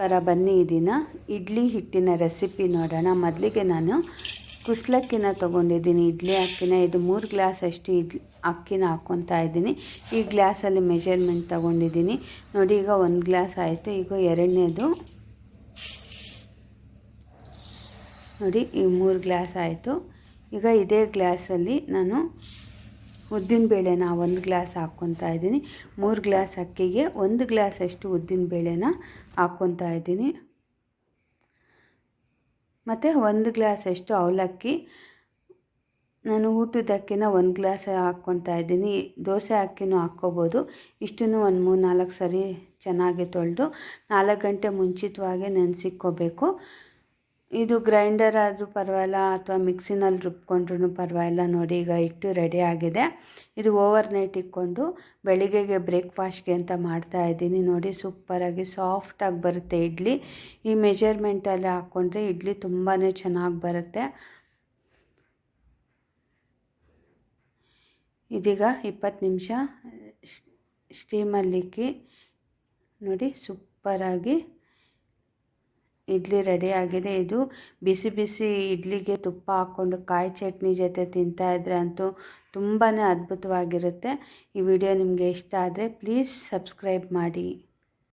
ಥರ ಬನ್ನಿ ಈ ದಿನ. ಇಡ್ಲಿ ಹಿಟ್ಟಿನ ರೆಸಿಪಿ ನೋಡೋಣ. ಮೊದಲಿಗೆ ನಾನು ಕುಸ್ಲಕ್ಕಿನ ತೊಗೊಂಡಿದ್ದೀನಿ. ಇಡ್ಲಿ ಅಕ್ಕಿನ, ಇದು ಮೂರು ಗ್ಲಾಸ್ ಅಷ್ಟು ಇಡ್ಲಿ ಅಕ್ಕಿನ ಹಾಕ್ಕೊತಾ ಇದ್ದೀನಿ. ಈ ಗ್ಲಾಸಲ್ಲಿ ಮೆಷರ್ಮೆಂಟ್ ತೊಗೊಂಡಿದ್ದೀನಿ. ನೋಡಿ, ಈಗ ಒಂದು ಗ್ಲಾಸ್ ಆಯಿತು. ಈಗ ಎರಡನೇದು. ನೋಡಿ, ಈ ಮೂರು ಗ್ಲಾಸ್ ಆಯಿತು. ಈಗ ಇದೇ ಗ್ಲಾಸಲ್ಲಿ ನಾನು ಉದ್ದಿನಬೇಳೆನ ಒಂದು ಗ್ಲಾಸ್ ಹಾಕ್ಕೊತಾ ಇದ್ದೀನಿ. ಮೂರು ಗ್ಲಾಸ್ ಅಕ್ಕಿಗೆ ಒಂದು ಗ್ಲಾಸ್ ಅಷ್ಟು ಉದ್ದಿನಬೇಳೆನ ಹಾಕ್ಕೊತಾ ಇದ್ದೀನಿ. ಮತ್ತು ಒಂದು ಗ್ಲಾಸ್ ಅಷ್ಟು ಅವಲಕ್ಕಿ. ನಾನು ಊಟದ ಅಕ್ಕಿನ ಒಂದು ಗ್ಲಾಸ್ ಹಾಕ್ಕೊತಾ ಇದ್ದೀನಿ. ದೋಸೆ ಅಕ್ಕಿನೂ ಹಾಕ್ಕೋಬೋದು. ಇಷ್ಟನ್ನು ಒಂದು ಮೂರು ನಾಲ್ಕು ಸರಿ ಚೆನ್ನಾಗಿ ತೊಳೆದು ನಾಲ್ಕು ಗಂಟೆ ಮುಂಚಿತವಾಗಿ ನೆನೆಸಿಕ್ಕೋಬೇಕು ಇದು ಗ್ರೈಂಡರ್ ಆದರೂ ಪರವಾಗಿಲ್ಲ, ಅಥವಾ ಮಿಕ್ಸಿನಲ್ಲಿ ರುಬ್ಕೊಂಡ್ರೂ ಪರವಾಗಿಲ್ಲ. ನೋಡಿ, ಈಗ ಹಿಟ್ಟು ರೆಡಿ ಆಗಿದೆ. ಇದು ಓವರ್ ನೈಟ್ ಇಕ್ಕೊಂಡು ಬೆಳಿಗ್ಗೆಗೆ ಬ್ರೇಕ್ಫಾಸ್ಟ್ಗೆ ಅಂತ ಮಾಡ್ತಾ ಇದ್ದೀನಿ. ನೋಡಿ ಸೂಪರಾಗಿ ಸಾಫ್ಟಾಗಿ ಬರುತ್ತೆ ಇಡ್ಲಿ. ಈ ಮೆಜರ್ಮೆಂಟಲ್ಲಿ ಹಾಕ್ಕೊಂಡ್ರೆ ಇಡ್ಲಿ ತುಂಬಾ ಚೆನ್ನಾಗಿ ಬರುತ್ತೆ. ಇದೀಗ ಇಪ್ಪತ್ತು ನಿಮಿಷ ಸ್ಟೀಮಲ್ಲಿಕ್ಕಿ ನೋಡಿ ಸೂಪರಾಗಿ ಇಡ್ಲಿ ರೆಡಿ ಆಗಿದೆ. ಇದು ಬಿಸಿ ಬಿಸಿ ಇಡ್ಲಿಗೆ ತುಪ್ಪ ಹಾಕ್ಕೊಂಡು ಕಾಯಿ ಚಟ್ನಿ ಜೊತೆ ತಿಂತಾಯಿದ್ರೆ ಅಂತೂ ತುಂಬಾ ಅದ್ಭುತವಾಗಿರುತ್ತೆ. ಈ ವಿಡಿಯೋ ನಿಮಗೆ ಇಷ್ಟ ಆದರೆ ಪ್ಲೀಸ್ ಸಬ್ಸ್ಕ್ರೈಬ್ ಮಾಡಿ.